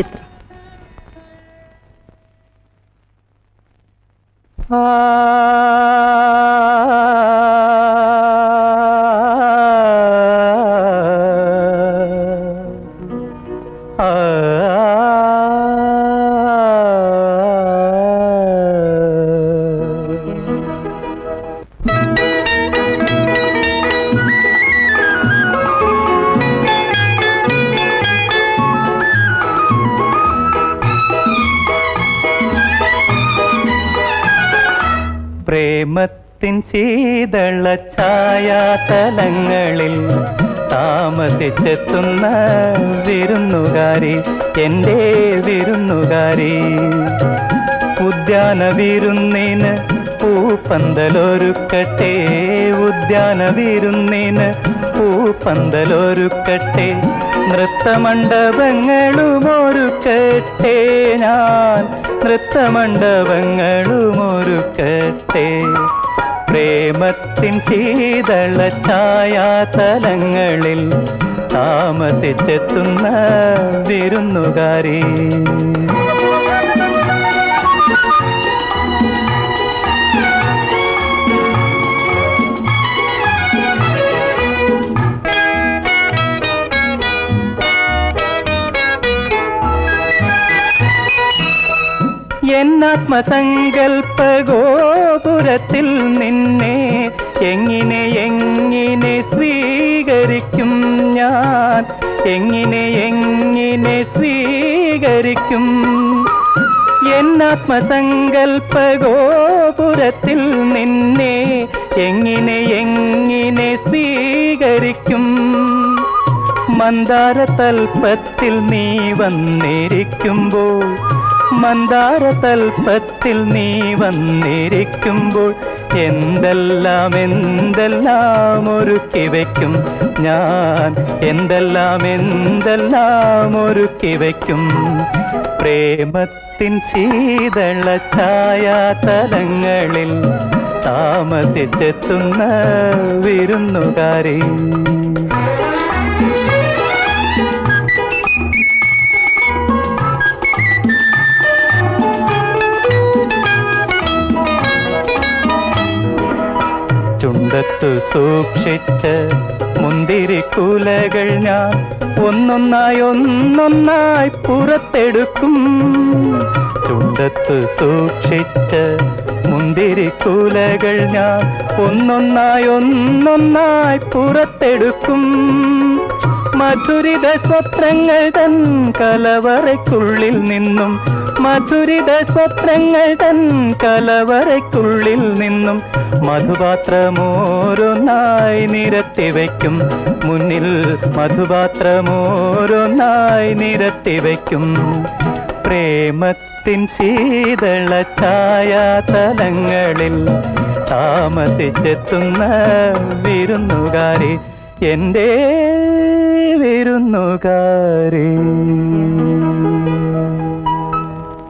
ಚಿತ್ರ ಆ പ്രേമത്തിൻ ശീതള ഛായാതലങ്ങളിൽ താമസിച്ചെത്തുന്ന വിരുന്നുകാരി എന്റെ വിരുന്നുകാരി. ഉദ്യാന വിരുന്നിന് പൂപ്പന്തലൊരുക്കട്ടെ ഉദ്യാന വിരുന്നിന് പൂപ്പന്തലൊരുക്കട്ടെ. നൃത്തമണ്ഡപങ്ങളും ഒരുക്കട്ടെ ഞാൻ. നൃത്തമണ്ഡപങ്ങളും ഒരുക്കട്ടെ പ്രേമത്തിൻ ശീതള ഛായാതലങ്ങളിൽ താമസിച്ചെത്തുന്ന വിരുന്നുകാരി. എന്നാത്മസങ്കൽപ്പ ഗോപുരത്തിൽ നിന്നെ എങ്ങനെ എങ്ങനെ സ്വീകരിക്കും ഞാൻ? എങ്ങനെ എങ്ങനെ സ്വീകരിക്കും? എന്നാത്മസങ്കൽപ്പ ഗോപുരത്തിൽ നിന്നെ എങ്ങനെ എങ്ങനെ സ്വീകരിക്കും? മന്ദാരതൽപ്പത്തിൽ നീ വന്നിരിക്കുമ്പോൾ മന്ദാരതൽപ്പത്തിൽ നീ വന്നിരിക്കുമ്പോൾ എന്തെല്ലാം എന്തെല്ലാം ഒരുക്കി വയ്ക്കും ഞാൻ? എന്തെല്ലാം എന്തെല്ലാം ഒരുക്കി വയ്ക്കും പ്രേമത്തിൻ ശീതള ഛായാതലങ്ങളിൽ താമസിച്ചെത്തുന്ന വിരുന്നുകാരി ചുണ്ടത്തു മുന്തിരി മുന്തിരിക്കുലകൾ ഞാൻ ഒന്നൊന്നായി ഒന്നൊന്നായി പുറത്തെടുക്കും. ചുണ്ടത്തു സൂക്ഷിച്ച മുന്തിരിക്കുലകൾ ഞാൻ ഒന്നൊന്നായി ഒന്നൊന്നായി പുറത്തെടുക്കും. മധുരിത സ്വപ്നങ്ങൾ തൻ കലവറയ്ക്കുള്ളിൽ നിന്നും മധുരിത സ്വപ്നങ്ങൾ തൻ കലവറയ്ക്കുള്ളിൽ നിന്നും മധുപാത്രമോരോന്നായി നിരത്തി വയ്ക്കും. മുന്നിൽ മധുപാത്രമോരൊന്നായി നിരത്തി വയ്ക്കും. പ്രേമത്തിൻ ശീതള ഛായാതലങ്ങളിൽ താമസിച്ചെത്തുന്ന വിരുന്നുകാരി എന്റെ വിരുന്നുകാരി.